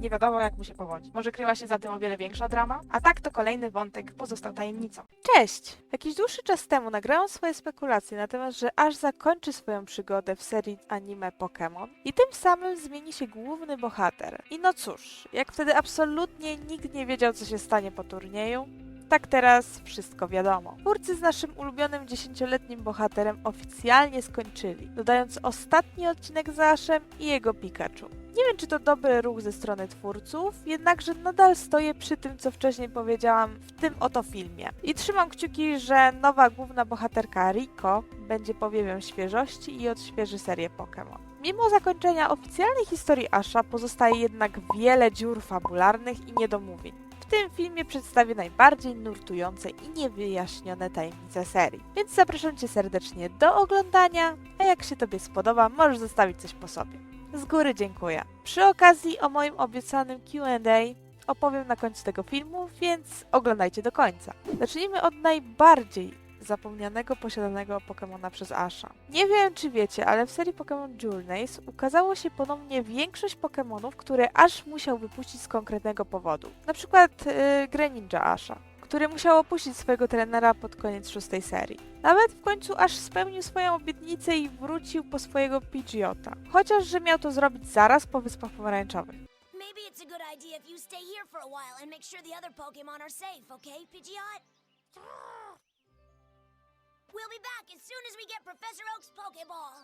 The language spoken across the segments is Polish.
nie wiadomo jak mu się powodzi. Może kryła się za tym o wiele większa drama? A tak to kolejny wątek pozostał tajemnicą. Cześć! Jakiś dłuższy czas temu nagrałam swoje spekulacje na temat, że aż zakończy swoją przygodę w serii anime Pokémon i tym samym zmieni się główny bohater. I no cóż, jak wtedy absolutnie nikt nie wiedział co się stanie po turnieju, tak teraz wszystko wiadomo. Twórcy z naszym ulubionym dziesięcioletnim bohaterem oficjalnie skończyli, dodając ostatni odcinek z Ashem i jego Pikachu. Nie wiem, czy to dobry ruch ze strony twórców, jednakże nadal stoję przy tym, co wcześniej powiedziałam w tym oto filmie. I trzymam kciuki, że nowa główna bohaterka Riko będzie powiewem świeżości i odświeży serię Pokémon. Mimo zakończenia oficjalnej historii Asha pozostaje jednak wiele dziur fabularnych i niedomówień. W tym filmie przedstawię najbardziej nurtujące i niewyjaśnione tajemnice serii. Więc zapraszam Cię serdecznie do oglądania, a jak się Tobie spodoba, możesz zostawić coś po sobie. Z góry dziękuję. Przy okazji o moim obiecanym Q&A opowiem na końcu tego filmu, więc oglądajcie do końca. Zacznijmy od najbardziej zapomnianego posiadanego Pokemona przez Asha. Nie wiem czy wiecie, ale w serii Pokémon Journeys ukazało się ponownie większość Pokémonów, które Ash musiał wypuścić z konkretnego powodu. Na przykład yy, Greninja Asha który musiał opuścić swojego trenera pod koniec szóstej serii. Nawet w końcu aż spełnił swoją obietnicę i wrócił po swojego Pidgeota. Chociaż, że miał to zrobić zaraz po Wyspach Pomarańczowych. Maybe it's a good idea if you stay here for a while and make sure the other Pokemon are safe, okay, Pidgeot? We'll be back as soon as we get Professor Oak's Pokeball.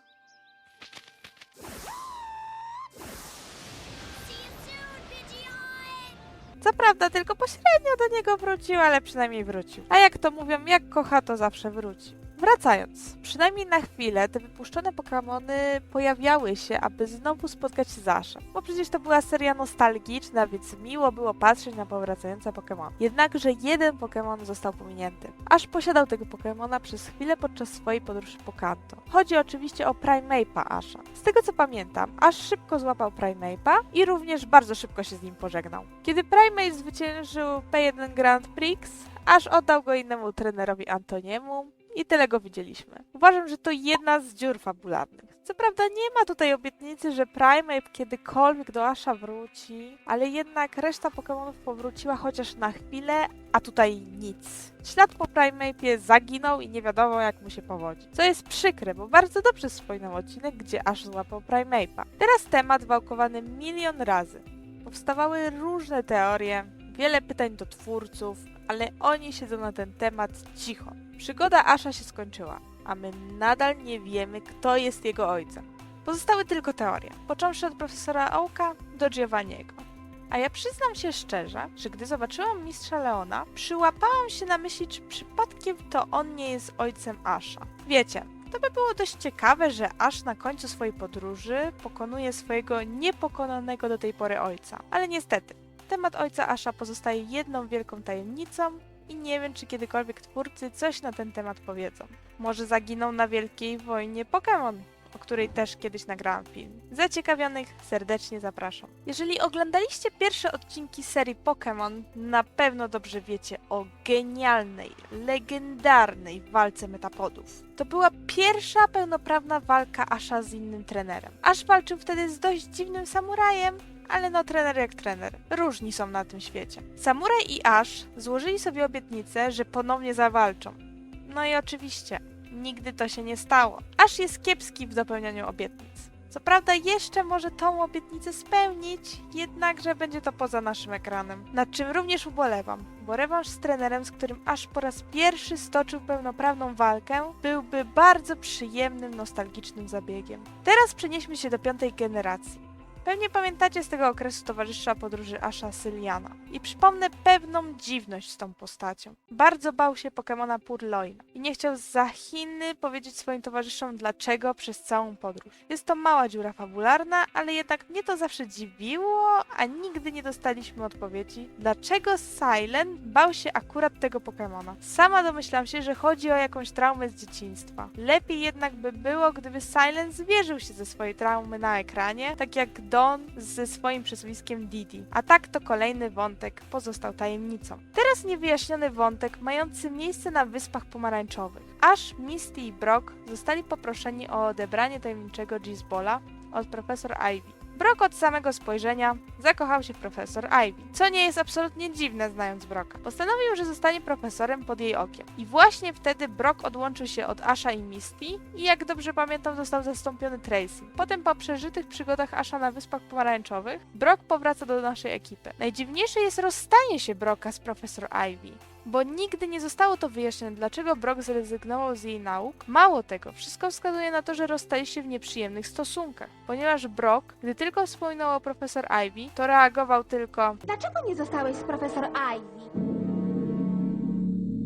Co prawda tylko pośrednio do niego wrócił, ale przynajmniej wrócił. A jak to mówią, jak kocha, to zawsze wróci. Wracając, przynajmniej na chwilę te wypuszczone Pokémony pojawiały się, aby znowu spotkać się z Ashem. Bo przecież to była seria nostalgiczna, więc miło było patrzeć na powracające Pokémon. Jednakże jeden Pokémon został pominięty. Aż posiadał tego Pokémona przez chwilę podczas swojej podróży po Kanto. Chodzi oczywiście o Primeape'a Asha. Z tego co pamiętam, Ash szybko złapał Primeape'a i również bardzo szybko się z nim pożegnał. Kiedy Primeape zwyciężył P1 Grand Prix, Ash oddał go innemu trenerowi Antoniemu, i tyle go widzieliśmy. Uważam, że to jedna z dziur fabularnych. Co prawda nie ma tutaj obietnicy, że Primeape kiedykolwiek do Asha wróci, ale jednak reszta Pokémonów powróciła chociaż na chwilę, a tutaj nic. Ślad po Primeape'ie zaginął i nie wiadomo jak mu się powodzi. Co jest przykre, bo bardzo dobrze wspominam odcinek, gdzie Ash złapał Primeape'a. Teraz temat wałkowany milion razy. Powstawały różne teorie, wiele pytań do twórców, ale oni siedzą na ten temat cicho. Przygoda Asha się skończyła, a my nadal nie wiemy, kto jest jego ojcem. Pozostały tylko teorie, począwszy od profesora Oaka do Giovanniego. A ja przyznam się szczerze, że gdy zobaczyłam mistrza Leona, przyłapałam się na myśli, czy przypadkiem to on nie jest ojcem Asha. Wiecie, to by było dość ciekawe, że Ash na końcu swojej podróży pokonuje swojego niepokonanego do tej pory ojca. Ale niestety, temat ojca Asha pozostaje jedną wielką tajemnicą i nie wiem, czy kiedykolwiek twórcy coś na ten temat powiedzą. Może zaginą na wielkiej wojnie Pokémon, o której też kiedyś nagrałam film. Zaciekawionych serdecznie zapraszam. Jeżeli oglądaliście pierwsze odcinki serii Pokémon, na pewno dobrze wiecie o genialnej, legendarnej walce metapodów. To była pierwsza pełnoprawna walka Asha z innym trenerem. Ash walczył wtedy z dość dziwnym samurajem, ale no trener jak trener. Różni są na tym świecie. Samuraj i Ash złożyli sobie obietnicę, że ponownie zawalczą. No i oczywiście, nigdy to się nie stało. Ash jest kiepski w dopełnianiu obietnic. Co prawda jeszcze może tą obietnicę spełnić, jednakże będzie to poza naszym ekranem. Nad czym również ubolewam, bo rewanż z trenerem, z którym aż po raz pierwszy stoczył pełnoprawną walkę, byłby bardzo przyjemnym, nostalgicznym zabiegiem. Teraz przenieśmy się do piątej generacji. Pewnie pamiętacie z tego okresu towarzysza podróży Asha Syliana. I przypomnę pewną dziwność z tą postacią. Bardzo bał się Pokemona Purloina i nie chciał za Chiny powiedzieć swoim towarzyszom dlaczego przez całą podróż. Jest to mała dziura fabularna, ale jednak mnie to zawsze dziwiło, a nigdy nie dostaliśmy odpowiedzi, dlaczego Silent bał się akurat tego Pokemona. Sama domyślam się, że chodzi o jakąś traumę z dzieciństwa. Lepiej jednak by było, gdyby Silent zwierzył się ze swojej traumy na ekranie, tak jak Don ze swoim przezwiskiem Didi. A tak to kolejny wątek pozostał tajemnicą. Teraz niewyjaśniony wątek mający miejsce na Wyspach Pomarańczowych. Ash, Misty i Brock zostali poproszeni o odebranie tajemniczego Gizbola od profesor Ivy. Brock od samego spojrzenia zakochał się profesor Ivy, co nie jest absolutnie dziwne znając Brocka. Postanowił, że zostanie profesorem pod jej okiem. I właśnie wtedy Brock odłączył się od Asha i Misty i jak dobrze pamiętam został zastąpiony Tracy. Potem po przeżytych przygodach Asha na Wyspach Pomarańczowych, Brock powraca do naszej ekipy. Najdziwniejsze jest rozstanie się Brocka z profesor Ivy bo nigdy nie zostało to wyjaśnione, dlaczego Brock zrezygnował z jej nauk. Mało tego, wszystko wskazuje na to, że rozstali się w nieprzyjemnych stosunkach, ponieważ Brock, gdy tylko wspominał o profesor Ivy, to reagował tylko Dlaczego nie zostałeś z profesor Ivy?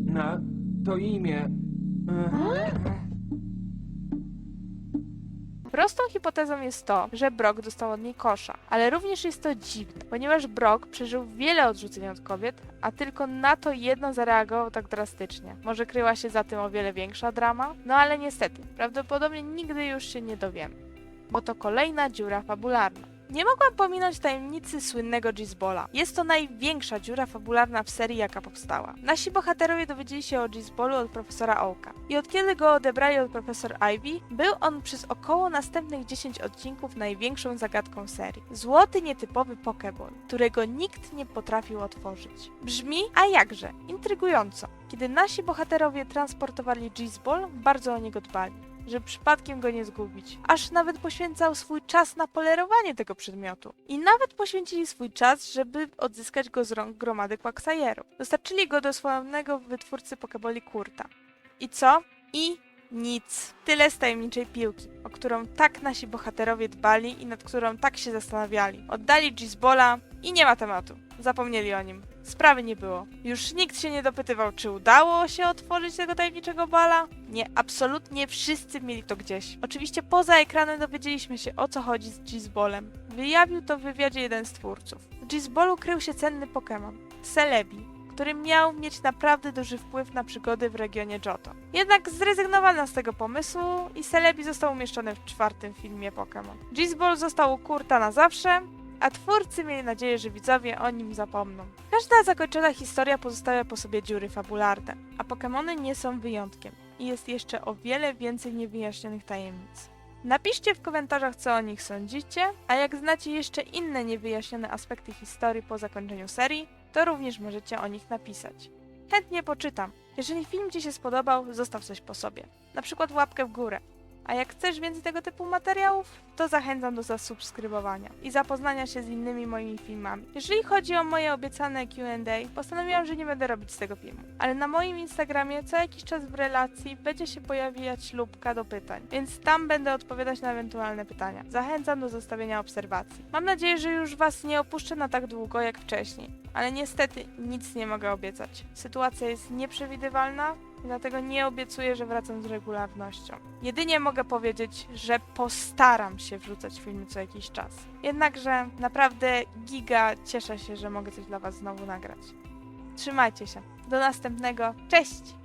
Na to imię. e, Prostą hipotezą jest to, że Brock dostał od niej kosza, ale również jest to dziwne, ponieważ Brock przeżył wiele odrzuceń od kobiet, a tylko na to jedno zareagował tak drastycznie. Może kryła się za tym o wiele większa drama? No ale niestety, prawdopodobnie nigdy już się nie dowiemy, bo to kolejna dziura fabularna. Nie mogłam pominąć tajemnicy słynnego Gizbola. Jest to największa dziura fabularna w serii, jaka powstała. Nasi bohaterowie dowiedzieli się o Gizbolu od profesora Oaka. I od kiedy go odebrali od profesor Ivy, był on przez około następnych 10 odcinków największą zagadką serii. Złoty, nietypowy Pokeball, którego nikt nie potrafił otworzyć. Brzmi, a jakże, intrygująco. Kiedy nasi bohaterowie transportowali Gizball, bardzo o niego dbali żeby przypadkiem go nie zgubić. Aż nawet poświęcał swój czas na polerowanie tego przedmiotu. I nawet poświęcili swój czas, żeby odzyskać go z rąk gromady Quagsire. Dostarczyli go do sławnego wytwórcy Pokeboli Kurta. I co? I nic. Tyle z tajemniczej piłki, o którą tak nasi bohaterowie dbali i nad którą tak się zastanawiali. Oddali Gizbola i nie ma tematu. Zapomnieli o nim. Sprawy nie było. Już nikt się nie dopytywał, czy udało się otworzyć tego tajemniczego bala. Nie, absolutnie wszyscy mieli to gdzieś. Oczywiście poza ekranem dowiedzieliśmy się o co chodzi z Gizbolem. Wyjawił to w wywiadzie jeden z twórców. W Gizbolu krył się cenny Pokémon, Celebi, który miał mieć naprawdę duży wpływ na przygody w regionie Johto. Jednak zrezygnowano z tego pomysłu i Celebi został umieszczony w czwartym filmie Pokémon. Gizball został u Kurta na zawsze, a twórcy mieli nadzieję, że widzowie o nim zapomną. Każda zakończona historia pozostawia po sobie dziury fabularne, a Pokémony nie są wyjątkiem i jest jeszcze o wiele więcej niewyjaśnionych tajemnic. Napiszcie w komentarzach, co o nich sądzicie, a jak znacie jeszcze inne niewyjaśnione aspekty historii po zakończeniu serii, to również możecie o nich napisać. Chętnie poczytam. Jeżeli film Ci się spodobał, zostaw coś po sobie. Na przykład łapkę w górę. A jak chcesz więcej tego typu materiałów, to zachęcam do zasubskrybowania i zapoznania się z innymi moimi filmami. Jeżeli chodzi o moje obiecane Q&A, postanowiłam, że nie będę robić z tego filmu. Ale na moim Instagramie co jakiś czas w relacji będzie się pojawiać lubka do pytań, więc tam będę odpowiadać na ewentualne pytania. Zachęcam do zostawienia obserwacji. Mam nadzieję, że już Was nie opuszczę na tak długo jak wcześniej, ale niestety nic nie mogę obiecać. Sytuacja jest nieprzewidywalna, Dlatego nie obiecuję, że wracam z regularnością. Jedynie mogę powiedzieć, że postaram się wrzucać filmy co jakiś czas. Jednakże naprawdę giga cieszę się, że mogę coś dla Was znowu nagrać. Trzymajcie się. Do następnego. Cześć!